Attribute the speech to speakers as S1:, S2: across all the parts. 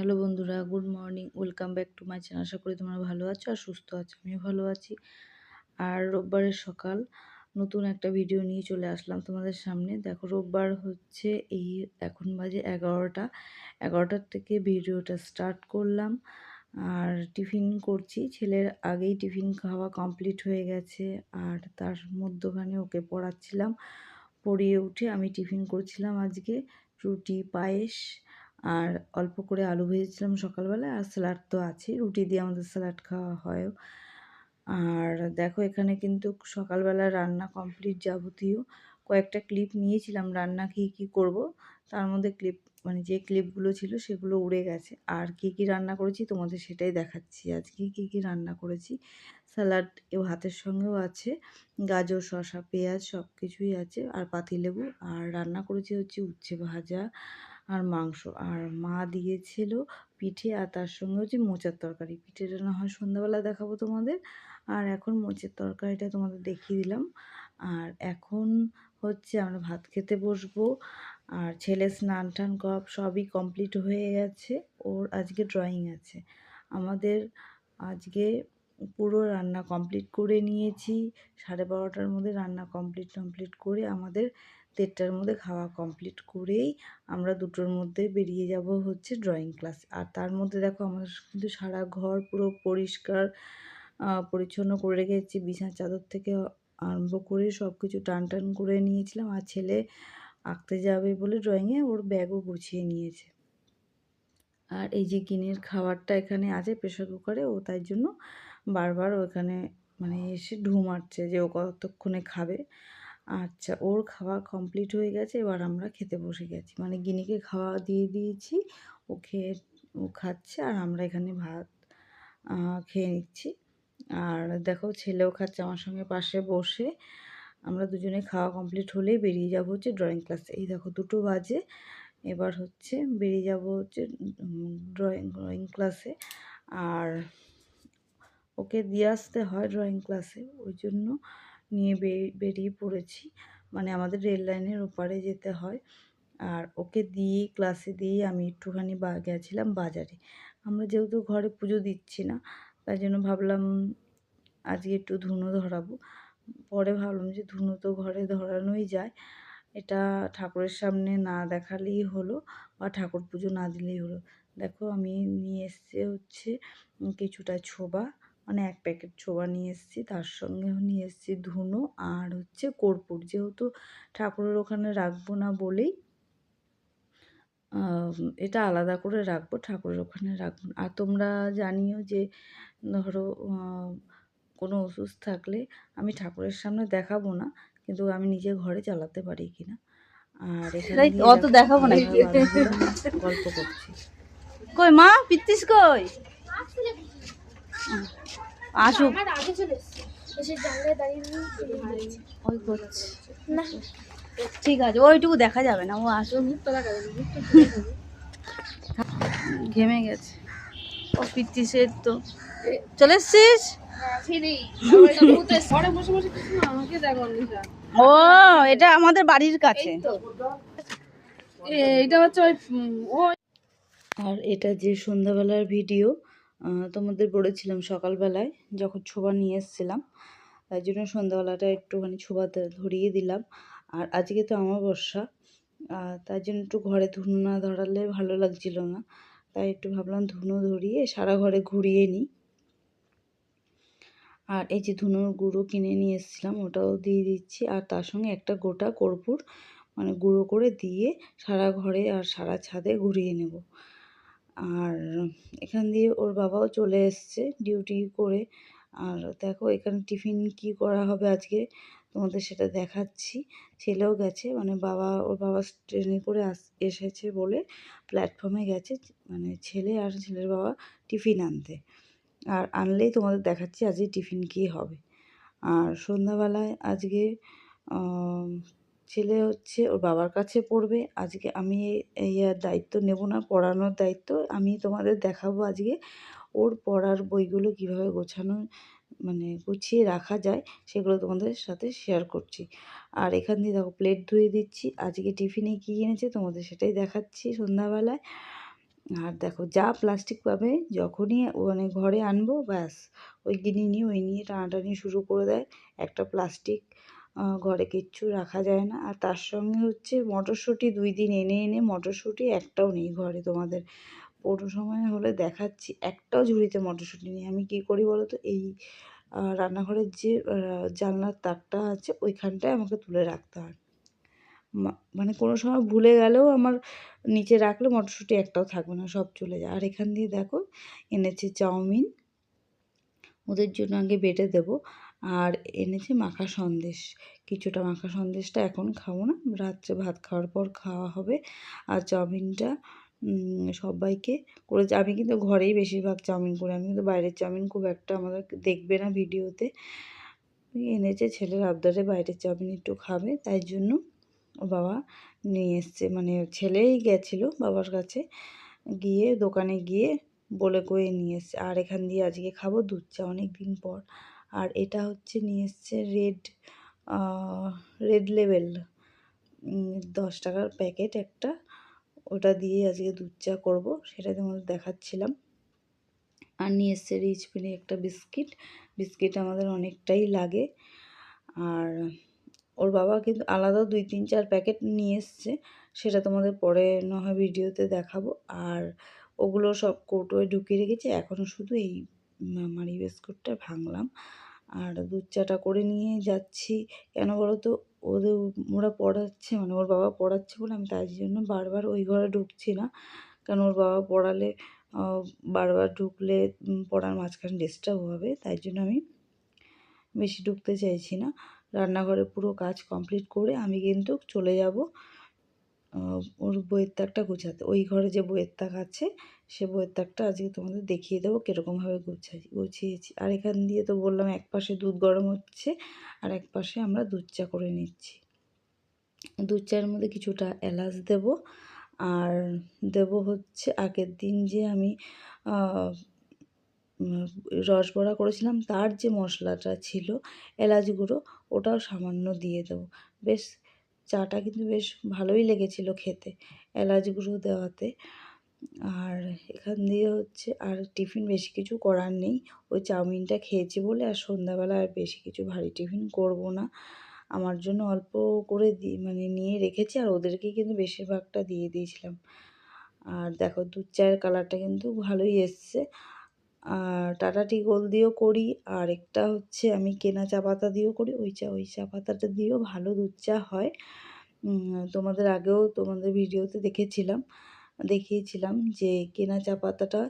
S1: Hello বন্ধুরা, good morning, welcome back to my channel. আশা করি তোমরা ভালো আছো আর সুস্থ আছো, আমিও ভালো আছি। আর রোববারের সকাল, নতুন একটা ভিডিও নিয়ে চলে আসলাম তোমাদের সামনে। দেখো, রোববার হচ্ছে এই এখন বাজে এগারোটা। এগারোটার থেকে ভিডিওটা স্টার্ট করলাম আর টিফিন করছি। ছেলের আগেই টিফিন খাওয়া কমপ্লিট হয়ে গেছে আর তার মধ্যখানে ওকে পড়াচ্ছিলাম। পড়িয়ে উঠে আমি টিফিন করছিলাম আজকে, রুটি, পায়েস আর অল্প করে আলু ভেজেছিলাম সকালবেলায় আর স্যালাড তো আছে রুটি দিয়ে আমাদের স্যালাড খাওয়া হয়। আর দেখো এখানে কিন্তু সকালবেলা রান্না কমপ্লিট যাবতীয় কয়েকটা ক্লিপ নিয়েছিলাম, রান্না কী কী করব, তার মধ্যে ক্লিপ মানে যে ক্লিপগুলো ছিল সেগুলো উড়ে গেছে। আর কী কী রান্না করেছি তোমাদের সেটাই দেখাচ্ছি, আজকে কী কী রান্না করেছি। স্যালাড এ হাতের সঙ্গেও আছে, গাজর, শসা, পেঁয়াজ সব কিছুই আছে, আর পাতিলেবু, আর রান্না করেছি হচ্ছে উচ্ছে ভাজা আর মাংস। আর মা দিয়েছিল পিঠে আর তার সঙ্গে হচ্ছে মোচার তরকারি। পিঠেটা না হয় সন্ধ্যাবেলা দেখাবো তোমাদের। আর এখন মোচের তরকারিটা তোমাদের দেখিয়ে দিলাম। আর এখন হচ্ছে আমরা ভাত খেতে বসবো। আর ছেলে স্নান টান কপ সবই কমপ্লিট হয়ে গেছে। ওর আজকে ড্রয়িং আছে। আমাদের আজকে পুরো রান্না কমপ্লিট করে নিয়েছি। সাড়ে বারোটার মধ্যে রান্না কমপ্লিট কমপ্লিট করে আমাদের দেড়টার মধ্যে খাওয়া কমপ্লিট করেই আমরা দুটোর মধ্যে বেরিয়ে যাব হচ্ছে ড্রয়িং ক্লাস আর তার মধ্যে দেখো আমাদের কিন্তু সারা ঘর পুরো পরিষ্কার পরিচ্ছন্ন করে রেখেছি। বিছানার চাদর থেকে আরম্ভ করে সব কিছু টান টান করে নিয়েছিলাম। আর ছেলে আঁকতে যাবে বলে ড্রয়িংয়ে ওর ব্যাগও গুছিয়ে নিয়েছে। আর এই যে গিনের খাবারটা এখানে আছে প্রেশার কুকারে ও তাই জন্য বারবার ওখানে মানে এসে ঢু মারছে যে ও কতক্ষণে খাবে। আচ্ছা ওর খাওয়া কমপ্লিট হয়ে গেছে, এবার আমরা খেতে বসে গেছি। মানে গিনিকে খাওয়া দিয়ে দিয়েছি, ও খেয়ে, ও খাচ্ছে, আর আমরা এখানে ভাত খেয়ে নিচ্ছি। আর দেখো, ছেলেও খাচ্ছে আমার সঙ্গে পাশে বসে। আমরা দুজনে খাওয়া কমপ্লিট হলেই বেরিয়ে যাব হচ্ছে ড্রয়িং ক্লাসে এই দেখো, দুটো বাজে। এবার হচ্ছে বেরিয়ে যাব হচ্ছে ড্রয়িং ড্রয়িং ক্লাসে আর ওকে দিয়ে আসতে হয় ড্রয়িং ক্লাসে ওই জন্য নিয়ে বেরিয়ে পড়েছি। মানে আমাদের রেল লাইনের ওপারে যেতে হয়। আর ওকে দিয়ে ক্লাসে দিয়ে আমি একটুখানি বা, গেছিলাম বাজারে। আমরা যেহেতু ঘরে পুজো দিচ্ছি না, তাই জন্য ভাবলাম আজকে একটু ধুনো ধরাবো। পরে ভাবলাম যে ধুনো তো ঘরে ধরানোই যায়। এটা ঠাকুরের সামনে না দেখালেই হলো বা, ঠাকুর পুজো না দিলেই হলো। দেখো আমি নিয়ে এসছে হচ্ছে কিছুটা ছোবা। মানে এক প্যাকেট ছোবা নিয়ে এসেছি তার সঙ্গেও নিয়ে এসেছি ধুনো আর হচ্ছে কর্পূর। যেহেতু ঠাকুরের ওখানে রাখব না বলেই এটা আলাদা করে রাখব ঠাকুরের ওখানে রাখব আর তোমরা জানিও যে ধরো কোনো ওষুধ থাকলে আমি ঠাকুরের সামনে দেখাবো না কিন্তু আমি নিজে ঘরে চালাতে পারি কিনা। আর এখানে
S2: অত দেখাবো না
S1: গল্প করছি।
S2: কই মা পিত্তিস কই? আসুক ওই করছে।
S3: না।
S2: ঠিক আছে ওইটুকু দেখা যাবে না ও আসুক। ঘেমে গেছে। ও পিত্তিসের তো চলে এসছিস? ও এটা আমাদের বাড়ির কাছে।
S3: এটা হচ্ছে ওই ও
S1: আর এটা যে সন্ধ্যাবেলার ভিডিও তোমাদের বলেছিলাম সকালবেলায় যখন ছোবা নিয়ে এসেছিলাম তাই জন্য সন্ধ্যাবেলাটা একটুখানি ছোবা ধরিয়ে দিলাম। আর আজকে তো অমাবস্যা তার জন্য একটু ঘরে ধুনো না ধরালে ভালো লাগছিল না। তাই একটু ভাবলাম ধুনো ধরিয়ে সারা ঘরে ঘুরিয়ে নিই। আর এই যে ধুনোর গুঁড়ো কিনে নিয়ে এসেছিলাম, ওটাও দিয়ে দিচ্ছি। আর তার সঙ্গে একটা গোটা কর্পূর মানে গুঁড়ো করে দিয়ে সারা ঘরে আর সারা ছাদে ঘুরিয়ে নেব। আর এখান দিয়ে ওর বাবাও চলে এসছে ডিউটি করে। আর দেখো এখানে টিফিন কি করা হবে আজকে? তোমাদের সেটা দেখাচ্ছি। ছেলেও গেছে মানে বাবা, ওর বাবা ট্রেনে করে আস, এসেছে বলে প্ল্যাটফর্মে গেছে। মানে ছেলে আর ছেলের বাবা টিফিন আনতে। আর আনলেই তোমাদের দেখাচ্ছি আজকে টিফিন কী হবে। আর সন্ধ্যাবেলায় আজকে ছেলে হচ্ছে ওর বাবার কাছে পড়বে। আজকে আমি এই দায়িত্ব নেব না, পড়ানোর দায়িত্ব আমি তোমাদের দেখাবো আজকে। ওর পড়ার বইগুলো কীভাবে গোছানো মানে গুছিয়ে রাখা যায় সেগুলো তোমাদের সাথে শেয়ার করছি। আর এখান দিয়ে দেখো প্লেট ধুয়ে দিচ্ছি। আজকে টিফিনে কী এনেছে তোমাদের সেটাই দেখাচ্ছি সন্ধ্যাবেলায়। আর দেখো যা প্লাস্টিক পাবে যখনই মানে ঘরে আনব, ব্যাস। ওই গিনি নিয়ে ওই নিয়ে টানাটানি শুরু করে দেয়। একটা প্লাস্টিক ঘরে কিচ্ছু রাখা যায় না। আর তার সঙ্গে হচ্ছে মটরশুঁটি দুই দিন এনে এনে মটরশুঁটি একটাও নেই ঘরে তোমাদের। পুরো সময় হলে দেখাচ্ছি, একটাও ঝুড়িতে মটরশুঁটি নেই। আমি কী করি বলো তো এই রান্নাঘরের যে জানলার তাকটা আছে ওইখানটায় আমাকে তুলে রাখতে হয়। মানে কোনো সময় ভুলে গেলেও আমার নিচে রাখলে মটরশুঁটি একটাও থাকবে না, সব চলে যায়। আর এখান দিয়ে দেখো এনেছে চাউমিন। ওদের জন্য আগে বেটে দেব। আর এনেছে মাখা সন্দেশ। কিছুটা মাখা সন্দেশটা এখন খাব না। রাত্রে ভাত খাওয়ার পর খাওয়া হবে। আর চাউমিনটা সবাইকে করে আমি কিন্তু ঘরেই বেশিরভাগ চাউমিন করি। আমি কিন্তু বাইরের চাউমিন খুব একটা আমাদের দেখবে না ভিডিওতে। এনেছে ছেলের আবদারে বাইরের চাউমিন একটু খাবে। তাই জন্য বাবা নিয়ে এসছে। মানে ছেলেই গেছিল বাবার কাছে। গিয়ে দোকানে গিয়ে বলে কয়ে নিয়ে এসছে। আর এখান দিয়ে আজকে খাব দুধ চা অনেক দিন পর। আর এটা হচ্ছে নিয়ে এসছে রেড রেড লেভেল দশ টাকার প্যাকেট একটা। ওটা দিয়ে আজকে দুধ চা করব, সেটা তোমাদের দেখাচ্ছিলাম। আর নিয়ে এসছে রিচ মিনি একটা বিস্কিট। বিস্কিট আমাদের অনেকটাই লাগে। আর ওর বাবা কিন্তু আলাদাও দুই, তিন, চার প্যাকেট নিয়ে এসছে, সেটা তোমাদের পরে না হয় ভিডিওতে দেখাবো। আর ওগুলো সব কৌটোয় ঢুকিয়ে রেখেছি এখনও শুধু এই মারি বিস্কুটটা ভাঙলাম। আর দুধ চাটা করে নিয়ে যাচ্ছি। কেন বলো তো ওদের ওরা পড়াচ্ছে মানে ওর বাবা পড়াচ্ছে বলে আমি তাই জন্য বারবার ওই ঘরে ঢুকছি না। কারণ ওর বাবা পড়ালে বারবার ঢুকলে পড়ার মাঝখানে ডিস্টার্ব হবে, তাই জন্য আমি বেশি ঢুকতে চাইছি না। রান্নাঘরে পুরো কাজ কমপ্লিট করে আমি কিন্তু চলে যাব ওর বইয়ের তাকটা গোছাতে। ওই ঘরে যে বইয়ের তাক আছে সে বইয়ের তাকটা আজকে তোমাদের দেখিয়ে দেবো কীরকমভাবে গোছাই গুছিয়েছি। আর এখান দিয়ে তো বললাম এক পাশে দুধ গরম হচ্ছে আর এক পাশে আমরা দুধ চা করে নিচ্ছি। দুধ চায়ের মধ্যে কিছুটা এলাচ দেব আর দেব হচ্ছে আগের দিন যে আমি রস বড়া করেছিলাম তার যে মশলাটা ছিল এলাচ গুঁড়ো ওটাও সামান্য দিয়ে দেবো। বেশ, চাটা কিন্তু বেশ ভালোই লেগেছিল খেতে এলাচ গুঁড়ো দেওয়াতে। আর এখান দিয়ে হচ্ছে আর টিফিন বেশি কিছু করার নেই। ওই চাউমিনটা খেয়েছি বলে আর সন্ধ্যাবেলা আর বেশি কিছু ভারী টিফিন করব না। আমার জন্য অল্প করে দি মানে নিয়ে রেখেছি আর ওদেরকে কিন্তু বেশিরভাগটা দিয়ে দিয়েছিলাম। আর দেখো দুধ চায়ের কালারটা কিন্তু ভালোই এসছে। আর টাটা টি গোল দিয়েও করি, আর একটা হচ্ছে আমি কেনা চা পাতা দিয়েও করি। ওই চা ওই চা পাতাটা দিয়েও ভালো দুধ চা হয়। তোমাদের আগেও তোমাদের ভিডিওতে দেখেছিলাম। দেখিয়েছিলাম যে কেনা চা পাতাটা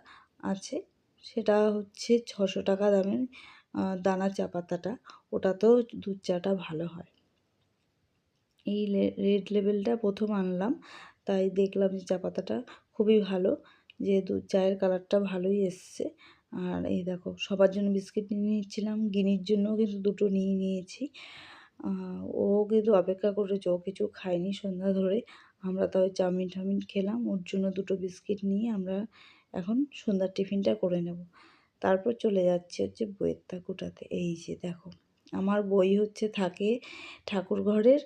S1: আছে। সেটা হচ্ছে ছশো টাকা দামের দানা চা পাতাটা। ওটাতেও দুধ চাটা ভালো হয়। এই রেড লেবেলটা প্রথম আনলাম, তাই দেখলাম যে চা পাতাটা খুবই ভালো, যে দুধ চায়ের কালারটা ভালোই এসছে। আর এই দেখো, সবার জন্য বিস্কিট নিয়ে নিচ্ছিলাম গিনির জন্যও কিন্তু দুটো নিয়ে নিয়েছি। ও কিন্তু অপেক্ষা করেছে, ও কিছু খায়নি সন্ধ্যা ধরে। আমরা তাও চাউমিন টাউমিন খেলাম, ওর জন্য দুটো বিস্কিট নিয়ে আমরা এখন সন্ধ্যার টিফিনটা করে নেব। তারপর চলে যাচ্ছে হচ্ছে বইয়ের তাকুটাতে। এই যে দেখো, আমার বই হচ্ছে থাকে ঠাকুর ঘরের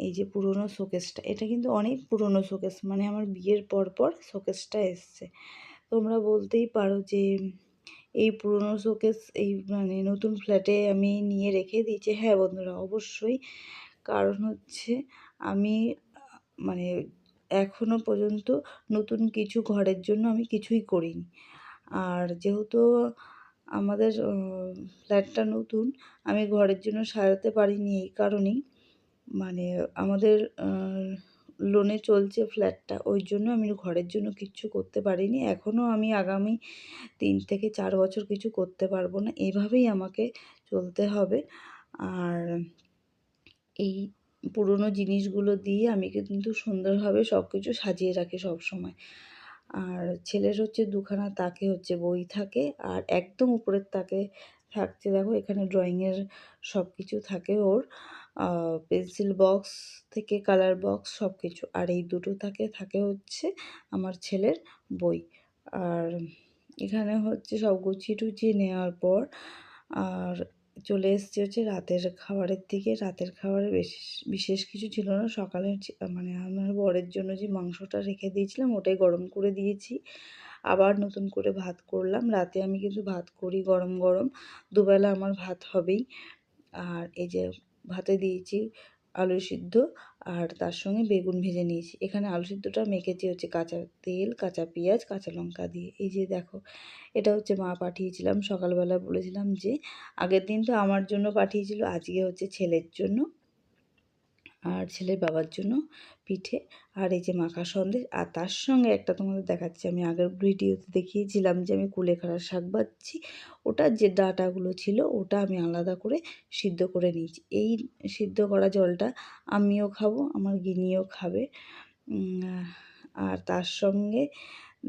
S1: এই যে পুরনো শোকেসটা। এটা কিন্তু অনেক পুরনো শোকেস মানে আমার বিয়ের পর পর শোকেসটা এসছে। তোমরা বলতেই পারো যে এই পুরনো শোকেস এই মানে নতুন ফ্ল্যাটে আমি নিয়ে রেখে দিয়েছি। হ্যাঁ বন্ধুরা, অবশ্যই। কারণ হচ্ছে আমি মানে এখনও পর্যন্ত নতুন কিছু ঘরের জন্য আমি কিছুই করিনি। আর যেহেতু আমাদের ফ্ল্যাটটা নতুন, আমি ঘরের জন্য সাজাতে পারিনি এই কারণেই। মানে আমাদের লোনে চলছে ফ্ল্যাটটা ওই জন্য আমি ঘরের জন্য কিচ্ছু করতে পারিনি। এখনও আমি আগামী তিন থেকে চার বছর কিছু করতে পারব না। এভাবেই আমাকে চলতে হবে। আর এই পুরনো জিনিসগুলো দিয়ে আমি কিন্তু সুন্দরভাবে সব কিছু সাজিয়ে রাখি সব সময় আর ছেলের হচ্ছে দুখানা তাকে হচ্ছে বই থাকে, আর একদম উপরের তাকে থাকছে দেখো, এখানে ড্রয়িংয়ের সব কিছু থাকে ওর। পেন্সিল বক্স থেকে কালার বক্স সব কিছু আর এই দুটো থাকে থাকে হচ্ছে আমার ছেলের বই। আর এখানে হচ্ছে সব গুছিয়ে টুচিয়ে নেওয়ার পর, আর চলে এসেছি হচ্ছে রাতের খাবারের দিকে। রাতের খাবারে বেশ বিশেষ কিছু ছিল না। সকালে মানে আমার বরের জন্য যে মাংসটা রেখে দিয়েছিলাম, ওটাই গরম করে দিয়েছি। আবার নতুন করে ভাত করলাম। রাতে আমি কিন্তু ভাত করি গরম গরম। দুবেলা আমার ভাত হবেই। আর এই যে ভাতে দিয়েছি আলু সিদ্ধ আর তার সঙ্গে বেগুন ভেজে নিয়েছি। এখানে আলু সিদ্ধটা মেখেছি হচ্ছে কাঁচা তেল, কাঁচা পেঁয়াজ, কাঁচা লঙ্কা দিয়ে। এই যে দেখো, এটা হচ্ছে মা পাঠিয়েছিলাম। সকালবেলা বলেছিলাম যে, আগের দিন তো আমার জন্য পাঠিয়েছিল, আজকে হচ্ছে ছেলের জন্য। আর ছেলের বাবার জন্য পিঠে আর এই যে মাখা সন্দেশ। আর তার সঙ্গে একটা তোমাদের দেখাচ্ছি, আমি আগের ভিডিওতে দেখিয়েছিলাম যে আমি কুলেখাড়ার শাক ভাজছি ওটার যে ডাটাগুলো ছিল, ওটা আমি আলাদা করে সিদ্ধ করে নিয়েছি। এই সিদ্ধ করা জলটা আমিও খাব, আমার গিনিও খাবে। আর তার সঙ্গে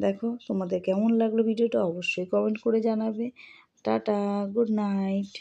S1: দেখো তোমাদের কেমন লাগল ভিডিওটা অবশ্যই কমেন্ট করে জানাবে। Tata, good night.